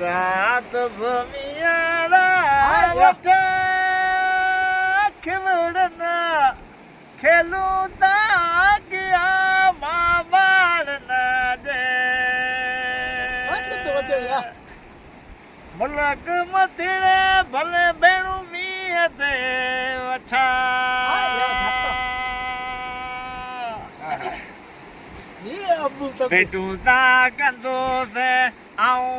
રાત ભમિયાળા ખીવડના ખેલું તાગ્યા મા બાળના દે. મલક મથીડે ભલે બેણું મી યા, વઠા બેટું તા કંદો છે આઉં